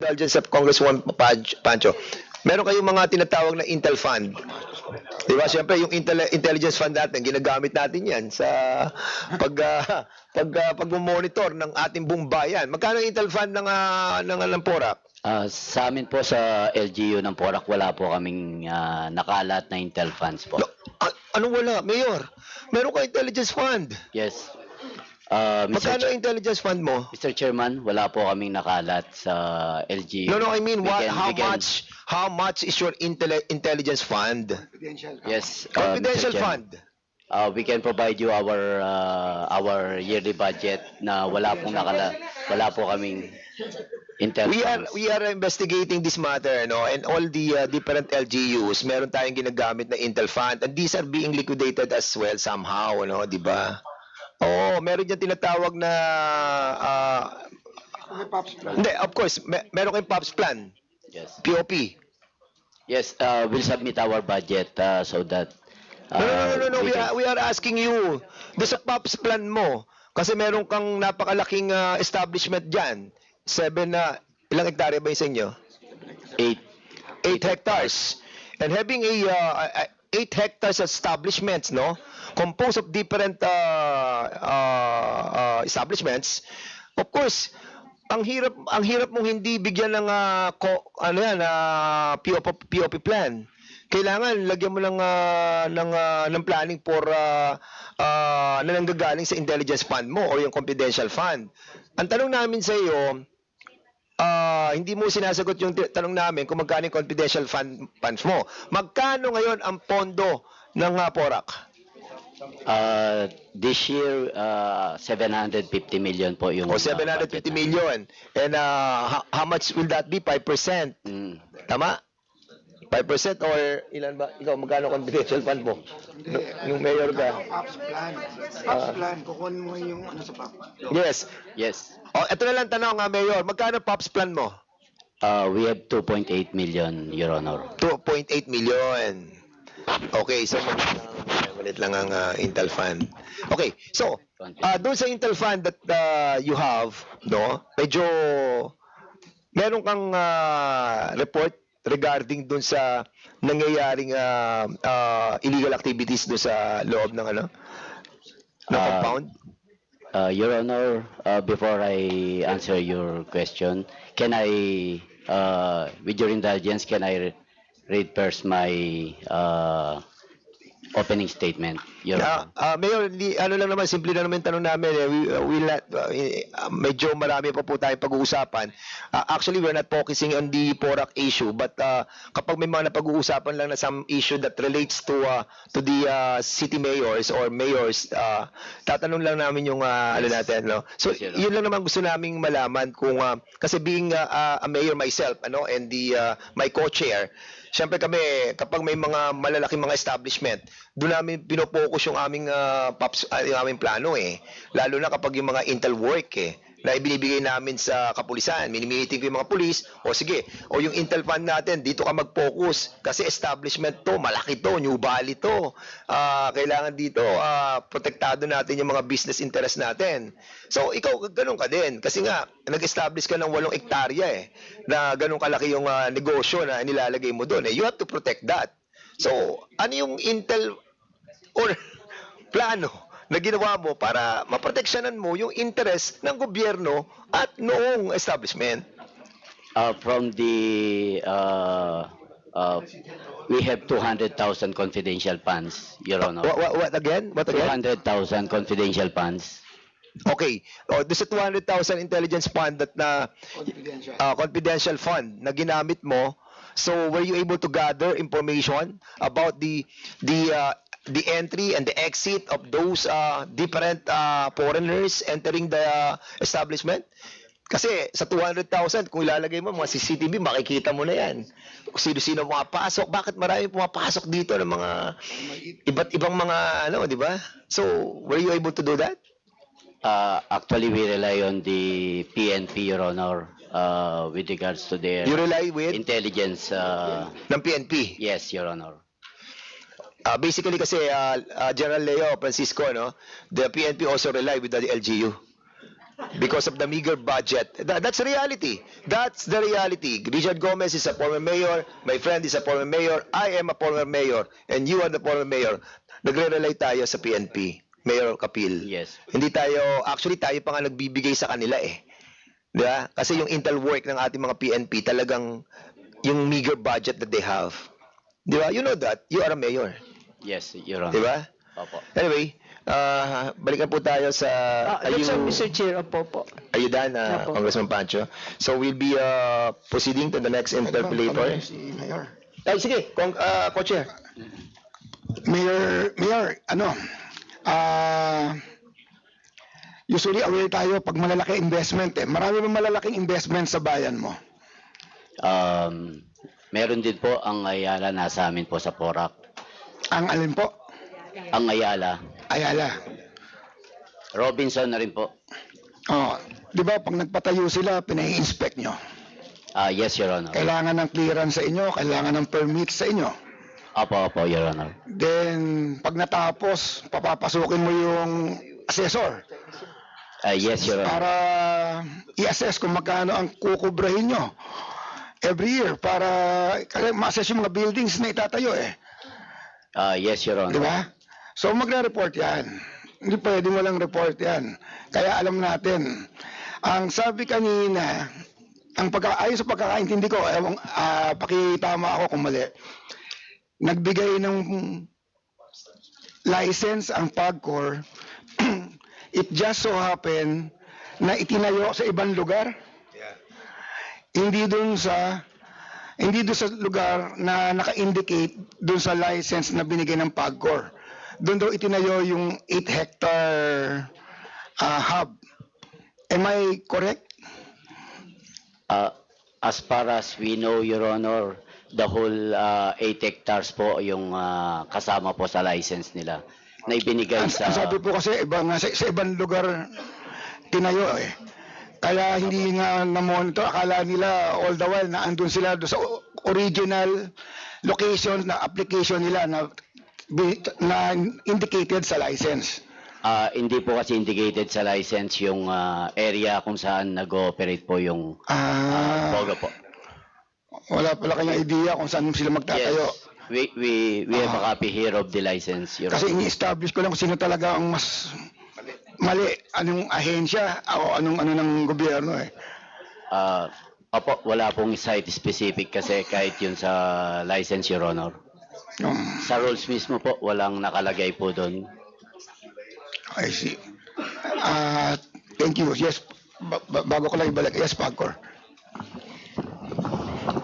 Dahil dyan sa Congresswoman Pancho, meron kayong mga tinatawag na Intel Fund. Di ba? Siyempre, yung Intel- Intelligence Fund natin, ginagamit natin yan sa pag, ah, pag, ah, pag-monitor ng ating buong bayan. Magkano yung Intel Fund ng, uh, ng, ng Porac? Ah, sa amin po sa LGU ng Porac, wala po kaming ah, nakalat na Intel funds po. No, a- anong wala? Mayor, meron ka Intelligence Fund. Yes. Ah, Mr. Magkano Ch- Intelligence Fund mo? Mr. Chairman, wala po kaming nakalat sa LGU. No, no, I mean, what, how much how much is your intel- Intelligence Fund? Yes. ah, Mr. Confidential Chairman. Fund. Ah, we can provide you our ah, our yearly budget na wala pong nakala wala po kaming Intel We are funds. we are investigating this matter no and all the uh, different LGUs meron tayong ginagamit na Intel fund and these are being liquidated as well somehow no di ba Oh, meron diyan tinatawag na ah, Hindi, of course, me- meron kayong POPs plan, Yes. POP. Yes, uh, we'll submit our budget uh, so that No, no, no, no, no, we we are, we are asking you, do sa POPs plan mo, kasi meron kang napakalaking ah, establishment diyan. Seven na, ilang hektarya ba yung sa inyo? eight 8 hectares. And having a uh, uh, 8 hectares establishments, no, composed of different uh, uh, uh, establishments, of course, ang hirap ang hirap mong hindi bigyan ng uh, ko, ano yan, uh, POP, POP plan. Kailangan lagyan mo ng uh, ng uh, ng planning for uh, uh, na nanggagaling sa intelligence fund mo or yung confidential fund. Ang tanong namin sa iyo, Ah, hindi mo sinasagot yung tanong namin kung magkano yung confidential fund funds mo. Magkano ngayon ang pondo ng uh, PORAC? uh, this year uh, 750 million po yung O uh, 750 budget namin. million. And uh, how, how much will that be? 5%. Mm. Tama? 5% or ilan ba? Ikaw, magkano confidential fund mo? Nung, nung mayor ka? Pops plan. Ah. Pops plan. Kukunin mo yung ano sa pop. Yes. Yes. O, ito na lang tanong, uh, mayor. Magkano POPs plan mo? Uh, we have 2.8 million, Your Honor. 2.8 million. Okay, so maliit lang ang uh, Intel fund. Okay, so uh, doon sa Intel fund that uh, you have, no, medyo meron kang uh, report regarding doon sa nangyayaring uh, uh, illegal activities doon sa loob ng ano, ng Ah, compound. Uh, Your Honor, uh, before I answer your question, can I, uh, with your indulgence, can I re- read first my uh, opening statement, Your Yeah, Honor? ah, Mayor, li, ano lang naman, simple na naman tanong namin. Eh. We, uh, we let, uh, eh, uh, medyo marami pa po tayong pag-uusapan. Ah, actually, we're not focusing on the PORAC issue, but uh, kapag may mga napag-uusapan lang na some issue that relates to uh, to the uh, city mayors or mayors, uh, tatanong lang namin yung uh, ano natin. No? So, Yes, yun lang naman gusto naming malaman kung, uh, kasi being uh, uh, a mayor myself, ano, and the uh, my co-chair, Siyempre kami, kapag may mga malalaking mga establishment, doon namin pinopokus yung aming ah, paps, ah, yung aming plano eh. Lalo na kapag yung mga intel work eh na ibinibigay namin sa kapulisan. Minimiting ko yung mga pulis, o sige, o yung intel fund natin, dito ka mag-focus. Kasi establishment to, malaki to, new valley to. Ah, kailangan dito, ah, protektado natin yung mga business interest natin. So, ikaw, ganun ka din. Kasi nga, nag-establish ka ng walong ektarya eh, na ganun kalaki yung ah, negosyo na nilalagay mo doon. Eh. You have to protect that. So, ano yung intel or plano na ginawa mo para maproteksyonan mo yung interest ng gobyerno at noong establishment? Uh, from the, uh, uh, we have 200,000 confidential funds, Your Honor. What, what, what again? What again? 200,000 confidential funds. Okay. O, doon sa 200,000 intelligence fund that na Confidential. uh, confidential fund na ginamit mo, so were you able to gather information about the the uh, the entry and the exit of those uh, different uh, foreigners entering the uh, establishment? Kasi sa 200,000, kung ilalagay mo mga CCTV, makikita mo na yan. Kung Sino-sino mga pasok. Bakit marami pumapasok dito ng mga iba't ibang mga ano, di ba? So, were you able to do that? Uh, actually, we rely on the PNP, Your Honor, uh, with regards to their You rely with intelligence. Uh, ng PNP? yes, Your Honor. Uh, basically kasi uh, uh, General Leo Francisco no, the PNP also rely with the LGU. because of the meager budget. Tha- that's reality. That's the reality. Richard Gomez is a former mayor. My friend is a former mayor. I am a former mayor. And you are the former mayor. Nagre-rely tayo sa PNP. Mayor Kapil. Yes. Hindi tayo, actually tayo pa nga nagbibigay sa kanila eh. Di ba? Kasi yung intel work ng ating mga PNP talagang yung meager budget that they have. Di ba? You know that. You are a mayor. Yes, Your Di Honor. ba? Opo. Anyway, ah, balikan po tayo sa... Ah, are, yes, sir, you, Mr. Chair, opo po. are you done, ah, Opo. Congressman Pancho? So we'll be ah, proceeding to the next interpellator. Si Mayor. Ay, sige, kong, ah, co-chair. Mayor, Mayor, ano, ah, usually aware tayo pag malalaki investment eh. Marami ba malalaking investment sa bayan mo? Um, meron din po ang Ayala nasa amin po sa Porac. Ang alin po? Ang Ayala, Ayala. Robinson na rin po. Oh, di ba pag nagpatayo sila, pinai-inspect nyo. Ah, yes, Your Honor. Kailangan ng clearance sa inyo, kailangan ng permit sa inyo. Opo, opo, Your Honor. Then, pag natapos, papapasukin mo yung assessor Ah, yes, Your Honor. para i-assess kung magkano ang kukubrahin nyo every year para kasi ma-assess yung mga buildings na itatayo eh. Ah, yes, Your Di Honor. ba? So magre-report yan. Hindi pwedeng walang report yan. Kaya alam natin. Ang sabi kanina, ang pagka, ayon sa pagkakaintindi ko, ewan, ah, pakitama ako kung mali. Nagbigay ng license ang PAGCOR. It just so happen na itinayo sa ibang lugar. Hindi dun sa hindi doon sa lugar na naka-indicate doon sa license na binigay ng PAGCOR. Doon daw itinayo yung 8 hectare ah, hub. Am I correct? Ah, as far as we know, Your Honor, the whole ah, 8 hectares po yung ah, kasama po sa license nila na ibinigay sa... ang sabi po kasi iba sa, sa ibang lugar tinayo eh. Kaya hindi nga na-monitor. Akala nila all the while na andun sila sa original location na application nila na na indicated sa license. Ah, hindi po kasi indicated sa license yung ah, area kung saan nag-ooperate po yung Ah, Boga po. wala pala kayong idea kung saan sila magtatayo. Yes. We, we, we have a copy here of the license, Your Kasi ini-establish ko lang kung sino talaga ang mas mali. Anong ahensya o anong ano ng gobyerno eh. Ah, opo, wala pong site specific kasi kahit yun sa license, Your Honor. Yung, Sa rules mismo po, walang nakalagay po doon. I see. Ah, thank you. Yes, ba- ba- bago ko lang ibalik. Yes, Pagcor.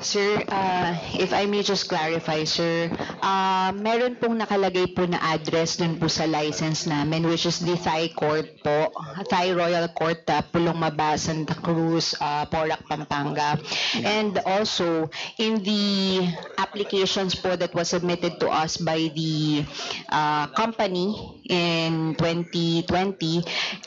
Sir, uh, if I may just clarify, sir, uh, meron pong nakalagay po na address dun po sa license namin, which is the Thai Court po, Thai Royal Court, uh, Pulong Maba, Santa Cruz, uh, Porac, Pampanga. And also, in the applications po that was submitted to us by the uh, company in 2020,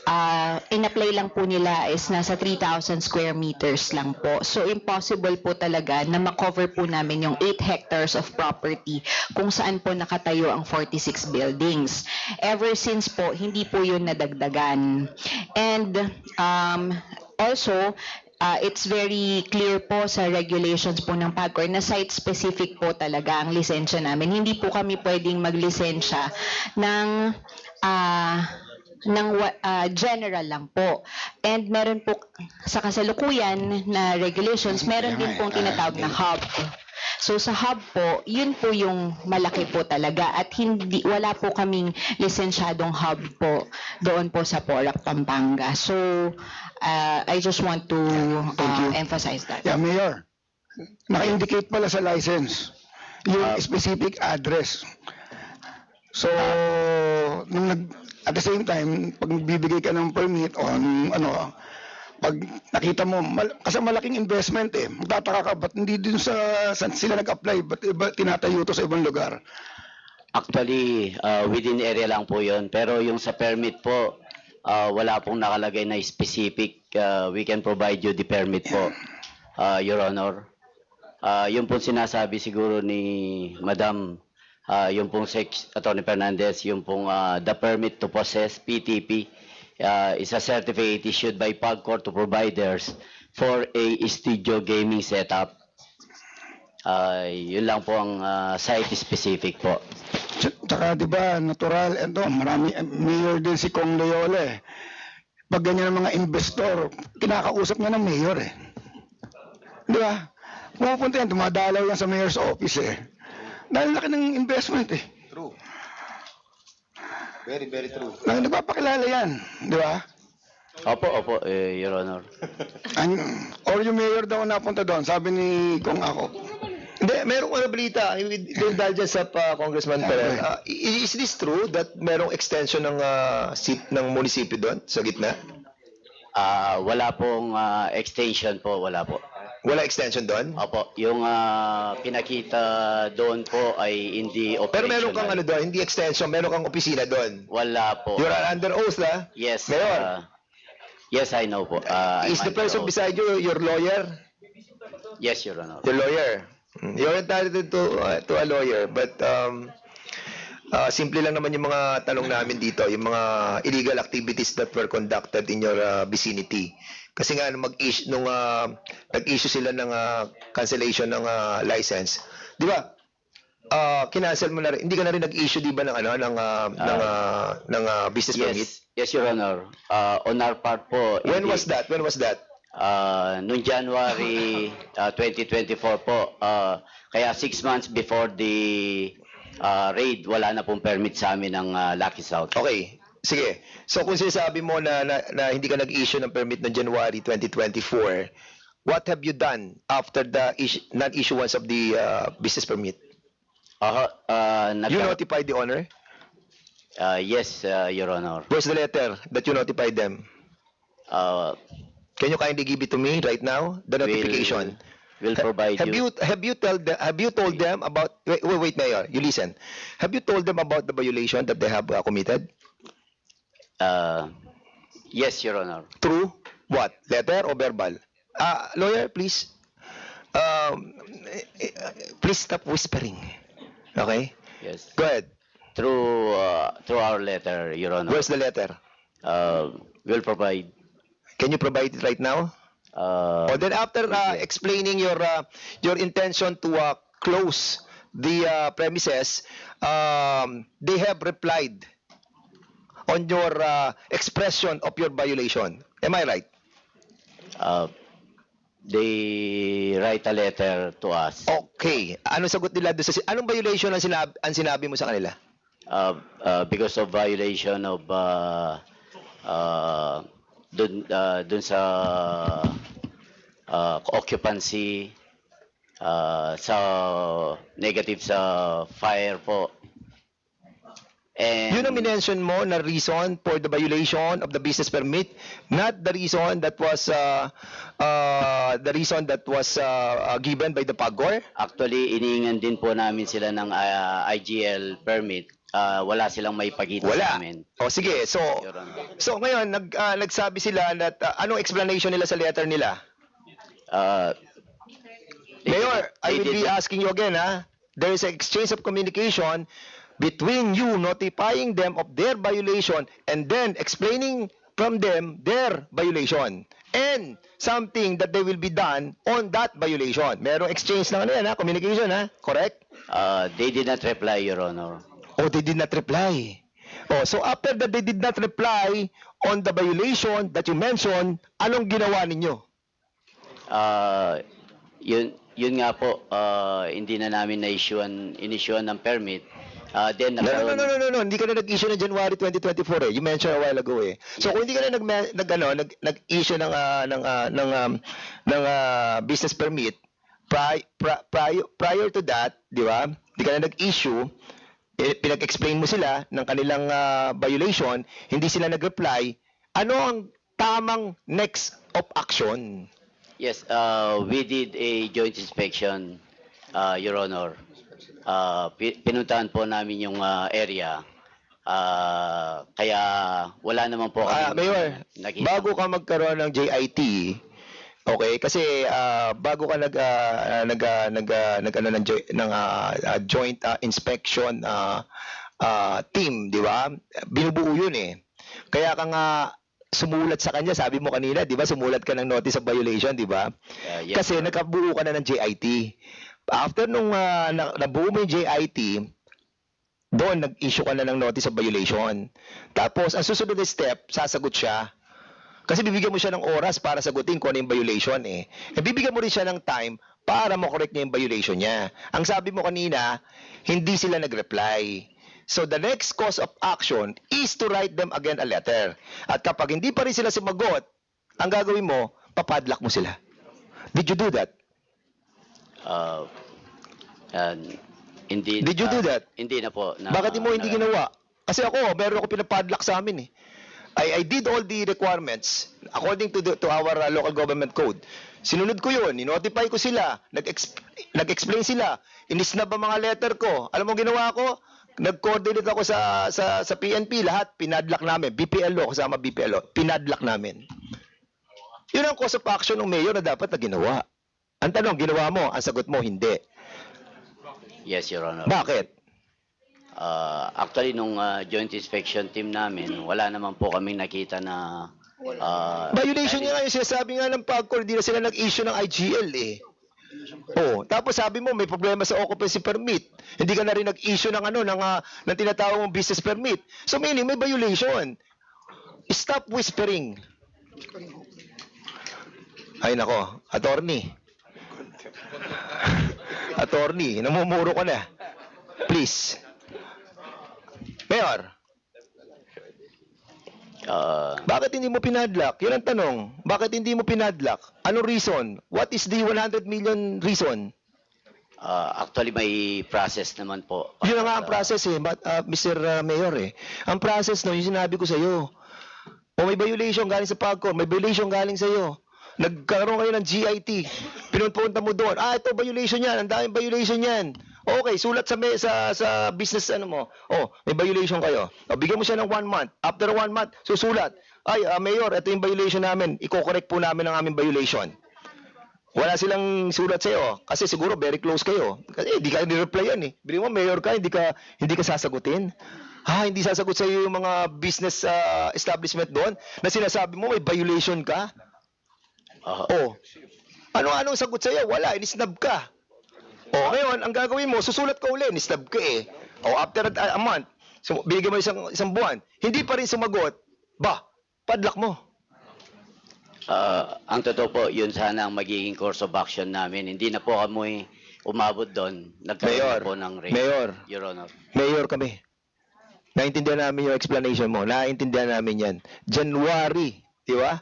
uh, in-apply lang po nila is nasa 3,000 square meters lang po. So, impossible po talaga na makover po namin yung 8 hectares of property kung saan po nakatayo ang 46 buildings. Ever since po, hindi po yun nadagdagan. And um, also, uh, it's very clear po sa regulations po ng PAGCOR na site-specific po talaga ang lisensya namin. Hindi po kami pwedeng maglisensya ng ah, ng ah, general lang po. And meron po sa kasalukuyan na regulations, meron din pong tinatawag na hub. So sa hub po, yun po yung malaki po talaga at hindi wala po kaming lisensyadong hub po doon po sa Porac, Pampanga. So uh, I just want to uh, emphasize that. Yeah, Mayor. Naka-indicate pala sa license yung Ah. specific address. So, nung nag, at the same time, pag bibigay ka ng permit o nung ano, pag nakita mo, mal, kasi malaking investment eh, magtataka ka, ba't hindi dun sa, saan sila nag-apply, ba't iba tinatayo to sa ibang lugar? Actually, uh, within area lang po yun. Pero yung sa permit po, uh, wala pong nakalagay na specific. Uh, we can provide you the permit po, uh, Your Honor. Uh, yung pong sinasabi siguro ni Madam, uh, yung pong Sec Attorney Fernandez, yung pong uh, the permit to possess, PTP, uh, is a certificate issued by PAGCOR to providers for a studio gaming setup. Uh, yun lang po ang uh, site specific po. Tsa- Tsaka di ba, natural, ito, marami, eh, mayor din si Kong Loyola eh. Pag ganyan ang mga investor, kinakausap niya ng mayor eh. Di ba? Pumupunta yan, dumadalaw yan sa mayor's office eh. Dahil laki ng investment eh. True. Very, very true. Nag- Nagpapakilala yan, di ba? Opo, opo, eh, Your Honor. An- or yung mayor daw napunta doon, sabi ni Kong ako. Hindi, merong ano balita, with- dahil dyan sa pa, Congressman Perez, uh, i- is this true that merong extension ng uh, seat ng munisipyo doon sa gitna? Ah, wala pong ah, extension po, wala po. Wala extension doon? Opo, yung ah, pinakita doon po ay hindi operational. Pero meron kang ano doon, hindi extension, meron kang opisina doon. Wala po. You're under oath, ha? Yes. Mayor. ah, yes, I know po. Ah, I'm Is the under person oath. beside you your lawyer? Yes, Your Honor. Your lawyer. Mm, You're entitled to, uh, to a lawyer, but um, uh, simple lang naman yung mga tanong namin dito, yung mga illegal activities that were conducted in your uh, vicinity. Kasi nga, nung, mag-issue, nung uh, nag-issue sila ng uh, cancellation ng uh, license, di ba? Uh, kinancel mo na rin, hindi ka na rin nag-issue di ba ng ano ng uh, ng uh, ng uh, business permit? Yes, yes, Your Honor. Ah, on our part po. When was that? When was that? Ah, noong January ah, 2024 po. ah, kaya six months before the ah, raid, wala na pong permit sa amin ng ah, Lucky South. Okay. Sige. So kung sinasabi mo na, na, na hindi ka nag-issue ng permit noong January 2024, what have you done after the issue, non-issuance of the uh, business permit? Aha, ah, nagka- You notified the owner? ah, yes, ah, Your Honor. Where's the letter that you notified them? Ah, Can you kindly give it to me right now? The notification. Will, will provide have you. you have you tell the, have you told them about wait, wait wait mayor you listen have you told them about the violation that they have uh, committed ah, yes, Your Honor. True? What? Letter or verbal? Ah, lawyer, please. Um, please stop whispering. Okay? Yes. Go ahead. Through ah, through our letter, Your Honor. Where's the letter? ah, will provide. Can you provide it right now? ah, Or then after uh, explaining your uh, your intention to uh, close the uh, premises, um, they have replied on your uh, expression of your violation. Am I right? ah, they write a letter to us. Okay. Ano sagot nila doon sa anong violation ang sinabi, ang sinabi mo sa kanila? uh, uh, because of violation of uh, uh, dun, uh, dun sa uh, occupancy uh, sa negative sa fire po. And Yun ang minention mo na reason for the violation of the business permit, not the reason that was uh, uh, the reason that was uh, uh, given by the PAGOR. actually iniingan din po namin sila ng uh, IGL permit. Uh, wala silang may pagita sa Wala. amin. O sige, so Your Honor. so ngayon nag uh, nagsabi sila that uh, anong explanation nila sa letter nila? Uh, Mayor, I will be asking you again, ha? There is an exchange of communication between you notifying them of their violation and then explaining from them their violation and something that they will be done on that violation. Merong exchange ng ano yan, ha? Communication, ha? Correct? uh, they did not reply, Your Honor. Oh, they did not reply. Oh, so after that they did not reply on the violation that you mentioned, anong ginawa ninyo? Ah, yun yun nga po ah, hindi na namin na-issuean inissuean ng permit. Ah, then No, no, no, no, no, no, no. Hindi ka na nag-issue ng January 2024 eh. You mentioned a while ago eh. So kung hindi ka na nag, nag, ano, nag, nag-issue ng, ah, ng, ah, ng, um, ng ah, business permit, pri, pri, prior, prior to that, di ba? Hindi ka na nag-issue, eh, pinag-explain mo sila ng kanilang ah, violation, hindi sila nag-reply, ano ang tamang next of action? Yes, uh, we did a joint inspection, uh, Your Honor. Uh, pi- pinuntahan po namin yung uh, area. Ah, kaya wala naman po kami Mayor, nakita. bago ka magkaroon ng JIT, okay, kasi ah, bago ka nag ah, nag ah, nag ah, nag ano ng, ng ah, joint ah, inspection ah, ah, team, di ba? Binubuo 'yun eh. Kaya ka nga sumulat sa kanya. Sabi mo kanina, di ba, sumulat ka ng notice of violation, di ba? Uh, yes, Kasi nakabuo ka na ng JIT. After nung ah, na, nabuo mo yung JIT, doon nag-issue ka na ng notice of violation. Tapos, ang susunod na step, sasagot siya. Kasi bibigyan mo siya ng oras para sagutin kung ano yung violation eh. E bibigyan mo rin siya ng time para makorek niya yung violation niya. Ang sabi mo kanina, hindi sila nag-reply. So the next course of action is to write them again a letter. At kapag hindi pa rin sila sumagot, ang gagawin mo, papadlock mo sila. Did you do that? Uh, and hindi Did you do uh, that? Hindi na po. Na, Bakit mo hindi na- ginawa? Kasi ako, meron ako pinapadlock sa amin eh. I, I did all the requirements according to the, to our uh, local government code. Sinunod ko yun, notify ko sila, nag-ex- nag-explain sila, inisnab ang mga letter ko. Alam mo ginawa ko? Nag-coordinate ako sa, sa, sa PNP, lahat pinadlock namin. BPLO, kasama BPLO, pinadlock namin. Yun ang cause of action ng mayor na dapat na ginawa. Ang tanong, ginawa mo? Ang sagot mo, hindi. Yes, Your Honor. Bakit? Uh, actually, nung uh, joint inspection team namin, wala naman po kaming nakita na... Uh, Violation nga yung sinasabi nga ng PAGCOR, hindi na sila nag-issue ng IGL eh. Oh, tapos sabi mo may problema sa occupancy permit. Hindi ka na rin nag-issue ng ano ng ah, ng tinatawag mong business permit. So meaning may violation. Stop whispering. Ay nako, attorney. Attorney, namumuro ka na. Please. Mayor, uh, bakit hindi mo pinadlock? Yun ang tanong. Bakit hindi mo pinadlock? Anong reason? What is the 100 million reason? uh, actually, may process naman po. Yun na nga ang process eh, but, uh, Mr. uh, Mayor eh. Ang process no, yung sinabi ko sa iyo. O may violation galing sa PAGCOR, may violation galing sa iyo. Nagkaroon kayo ng GIT. Pinunpunta mo doon. Ah, ito violation yan. Ang daming violation yan. Okay, sulat sa, sa sa business ano mo. Oh, may violation kayo. O, bigyan mo siya ng one month. After one month, susulat. Ay, ah, Mayor, ito yung violation namin. Iko-correct po namin ang aming violation. Wala silang sulat sa'yo kasi siguro very close kayo. Kasi hindi ka ni-reply yan eh. Bili mo, mayor ka, hindi ka, hindi ka sasagutin. Ha, hindi sasagot sa'yo yung mga business ah, establishment doon na sinasabi mo may violation ka. Uh, Oh. Ano anong sagot sa'yo? Wala, inisnab ka. Oh, ngayon, ang gagawin mo, susulat ka uli, inisnab ka eh. Oh, after a, a month, so, bigyan mo isang, isang buwan, hindi pa rin sumagot, ba, padlock mo. uh, ang totoo po, yun sana ang magiging course of action namin. Hindi na po kami umabot doon. Nagkaroon Mayor, po ng raid. Mayor, Your Honor. Mayor kami. Naintindihan namin yung explanation mo. Naintindihan namin yan. January, di ba?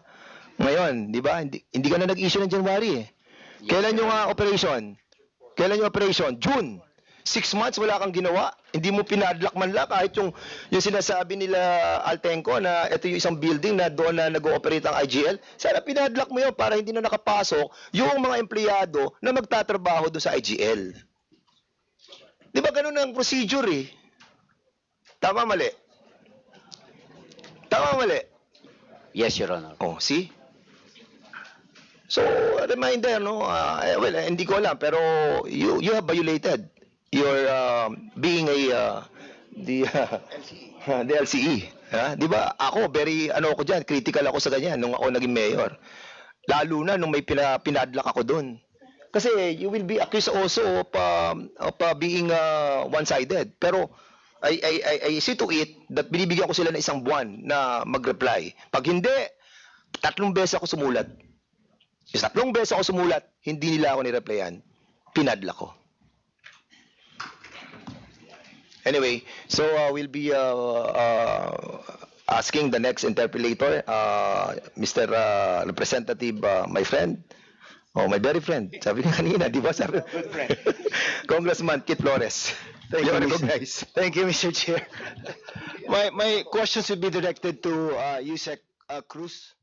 Ngayon, di ba? Hindi, hindi ka na nag-issue ng January eh. Yes, Kailan yung ah, operation? Kailan yung operation? June. Six months wala kang ginawa. Hindi mo pinadlock man lang kahit yung, yung sinasabi nila Altenco na ito yung isang building na doon na nag-ooperate ang IGL. Sana pinadlock mo yun para hindi na nakapasok yung mga empleyado na magtatrabaho doon sa IGL. Di ba ganun ang procedure eh? Tama mali? Tama mali? Yes, Your Honor. Oh, see? So, reminder, no? Uh, eh, well, eh, hindi ko alam, pero you you have violated your um, being a uh, the uh, the LCE. Ha? Di ba? Ako, very, ano ako dyan, critical ako sa ganyan nung ako naging mayor. Lalo na nung may pina, pinadlock ako doon. Kasi you will be accused also of, um, of uh, being uh, one-sided. Pero I, I, I, I see to it that binibigyan ko sila ng isang buwan na mag-reply. Pag hindi, tatlong beses ako sumulat. Yung tatlong beses ako sumulat, hindi nila ako nireplyan. Pinadla ko. Anyway, so uh, we'll be uh, uh, asking the next interpellator, uh, Mr. Uh, Representative, uh, my friend, oh, my very friend. Sabi niya kanina, di ba? Sabi, Congressman Kit Flores. Thank you, Mr. recognized. Thank you, Mr. Chair. My, my questions will be directed to uh, Yusek uh, Cruz.